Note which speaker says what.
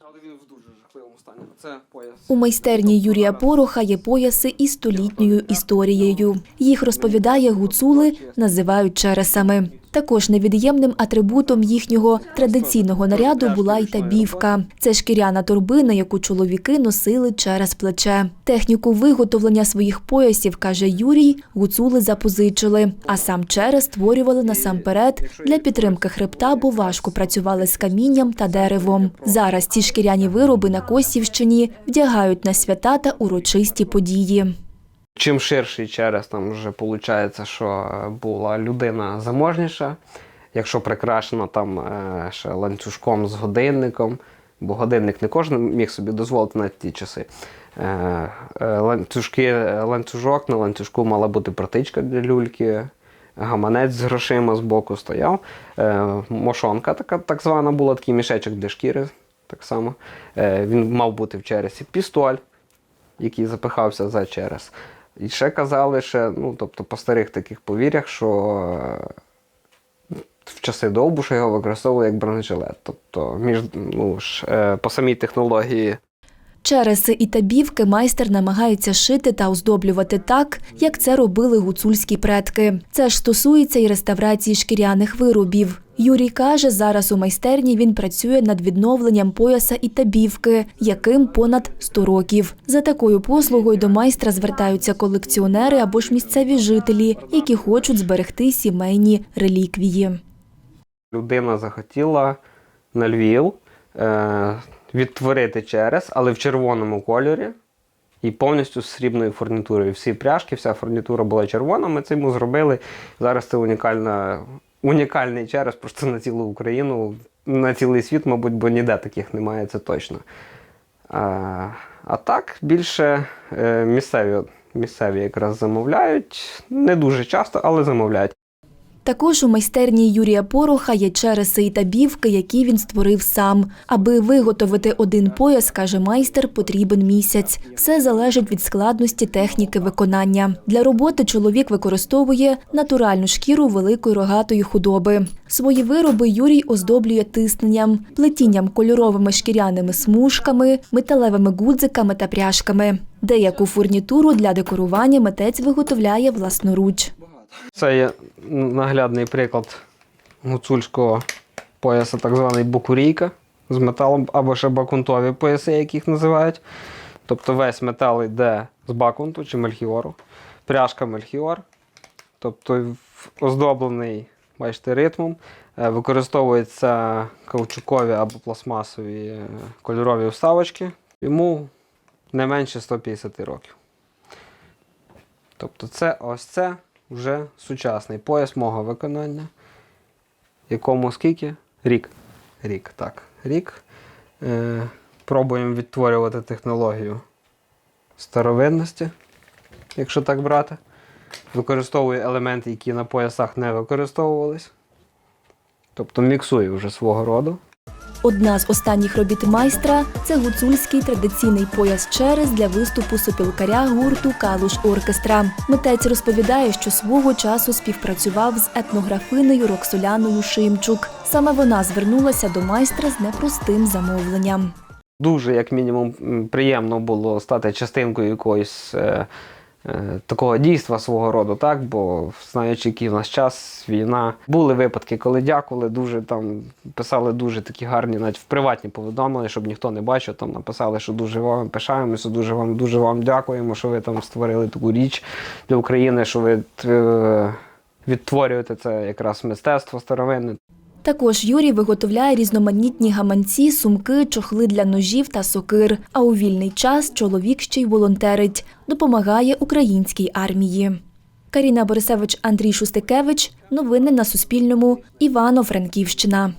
Speaker 1: Але він в дуже жахливому стані. Це пояс.
Speaker 2: У майстерні Юрія Пороха є пояси із столітньою історією. Їх розповідає гуцули, називають чересами. Також невід'ємним атрибутом їхнього традиційного наряду була й табівка. Це шкіряна торбина, яку чоловіки носили через плече. Техніку виготовлення своїх поясів, каже Юрій, гуцули запозичили, а сам черес створювали насамперед для підтримки хребта, бо важко працювали з камінням та деревом. Зараз ці шкіряні вироби на Косівщині вдягають на свята та урочисті події.
Speaker 1: Чим ширший через там вже виходить, що е, була людина заможніша, якщо прикрашена там е, ще ланцюжком з годинником, бо годинник не кожен міг собі дозволити на ті часи. Е, Ланцюжки, ланцюжок на ланцюжку мала бути протичка для люльки, гаманець з грошима з боку стояв. Е, Мошонка така так звана була, такий мішечок для шкіри. Так само. Е, Він мав бути в чересі. Пістоль, який запихався за через. І ще казали, ще, ну, тобто по старих таких повір'ях, що е, в часи довбуша його використовували як бронежилет. Тобто, між, ну, ж, е, по самій технології
Speaker 2: Череси і табівки майстер намагається шити та оздоблювати так, як це робили гуцульські предки. Це ж стосується і реставрації шкіряних виробів. Юрій каже, зараз у майстерні він працює над відновленням пояса і табівки, яким понад 100 років. За такою послугою до майстра звертаються колекціонери або ж місцеві жителі, які хочуть зберегти сімейні реліквії.
Speaker 1: людина захотіла на Львів е, відтворити через, але в червоному кольорі і повністю з срібною фурнітурою. Всі пряжки, вся фурнітура була червона. Ми це йому зробили. Зараз це унікальна, унікальний через просто на цілу Україну, на цілий світ, мабуть, бо ніде таких немає, це точно. А, а так, більше е, місцеві, місцеві якраз замовляють. Не дуже часто, але замовляють.
Speaker 2: Також у майстерні Юрія Пороха є череси і табівки, які він створив сам. Аби виготовити один пояс, каже майстер, потрібен місяць. Все залежить від складності техніки виконання. Для роботи чоловік використовує натуральну шкіру великої рогатої худоби. Свої вироби Юрій оздоблює тисненням, плетінням кольоровими шкіряними смужками, металевими гудзиками та пряжками. Деяку фурнітуру для декорування митець виготовляє власноруч.
Speaker 1: Це є наглядний приклад гуцульського пояса, так званий букурійка з металом, або ще бакунтові пояси, як їх називають. Тобто весь метал йде з бакунту чи мельхіору, пряжка мельхіор, тобто оздоблений, бачите, ритмом. Е, Використовуються каучукові або пластмасові е, кольорові вставочки. Йому не менше 150 років. Тобто це ось це вже сучасний пояс мого виконання. Якому скільки? Рік. Рік, так. Рік. Е, пробуємо відтворювати технологію старовинності, якщо так брати. Використовую елементи, які на поясах не використовувались. Тобто міксую вже свого роду.
Speaker 2: Одна з останніх робіт майстра це гуцульський традиційний пояс через для виступу сопілкаря гурту Калуш Оркестра. Митець розповідає, що свого часу співпрацював з етнографинею Роксоляною Шимчук. Саме вона звернулася до майстра з непростим замовленням.
Speaker 1: Дуже, як мінімум, приємно було стати частинкою якоїсь е, такого дійства свого роду, так? Бо знаючи, який в нас час, війна. Були випадки, коли дякували, дуже там писали дуже такі гарні, навіть в приватні повідомлення, щоб ніхто не бачив. Там написали, що дуже вам пишаємося, дуже вам, дуже вам дякуємо, що ви там створили таку річ для України, що ви е, відтворюєте це якраз мистецтво старовинне.
Speaker 2: Також Юрій виготовляє різноманітні гаманці, сумки, чохли для ножів та сокир. А у вільний час чоловік ще й волонтерить, допомагає українській армії. Каріна Борисевич, Андрій Шустикевич. Новини на Суспільному. Івано-Франківщина.